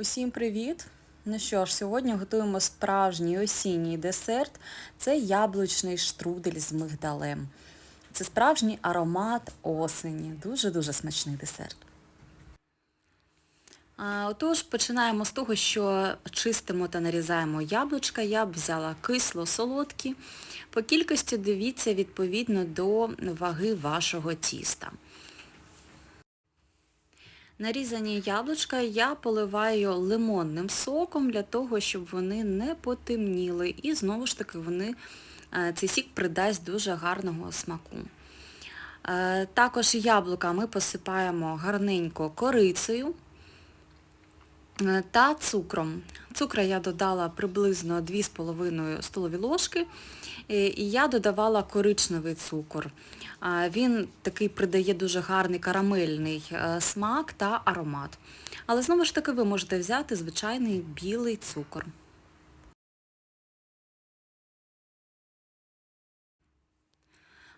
Усім привіт! Ну що ж, сьогодні готуємо справжній осінній десерт. Це яблучний штрудель з мигдалем. Це справжній аромат осені. Дуже-дуже смачний десерт. Отож, починаємо з того, що чистимо та нарізаємо яблучка. Я б взяла кисло-солодкі. По кількості дивіться відповідно до ваги вашого тіста. Нарізані яблучка я поливаю лимонним соком для того, щоб вони не потемніли. І знову ж таки вони, е, цей сік придасть дуже гарного смаку. Е, Також яблука ми посипаємо гарненько корицею та цукром. Цукра я додала приблизно 2,5 столові ложки, е, і я додавала коричневий цукор. Він такий придає дуже гарний карамельний е, смак та аромат. Але знову ж таки ви можете взяти звичайний білий цукор.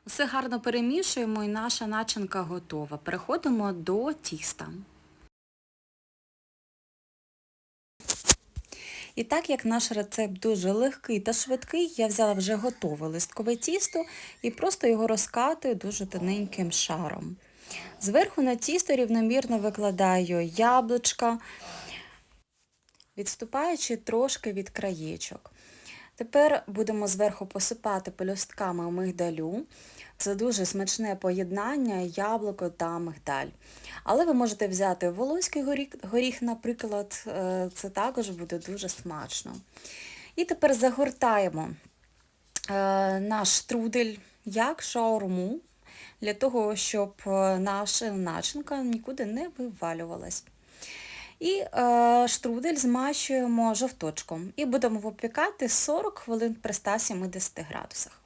Все гарно перемішуємо і наша начинка готова. Переходимо до тіста. І так як наш рецепт дуже легкий та швидкий, я взяла вже готове листкове тісто і просто його розкатую дуже тоненьким шаром. Зверху на тісто рівномірно викладаю яблучка, відступаючи трошки від краєчок. Тепер будемо зверху посипати пелюстками мигдалю. Це дуже смачне поєднання яблуко та мигдаль. Але ви можете взяти волоський горіх, горіх, наприклад, е, це також буде дуже смачно. І тепер загортаємо е, наш штрудель як шаурму, для того, щоб е, наша начинка нікуди не вивалювалась. І е, штрудель змащуємо жовточком і будемо випікати 40 хвилин при 170 градусах.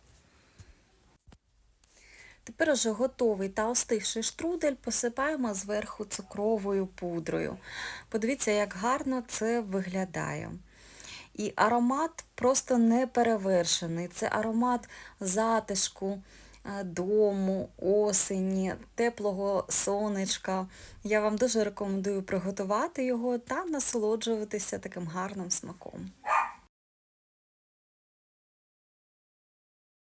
Тепер уже готовий та остигший штрудель посипаємо зверху цукровою пудрою. Подивіться, як гарно це виглядає. І аромат просто не перевершений. Це аромат затишку, дому, осені, теплого сонечка. Я вам дуже рекомендую приготувати його та насолоджуватися таким гарним смаком.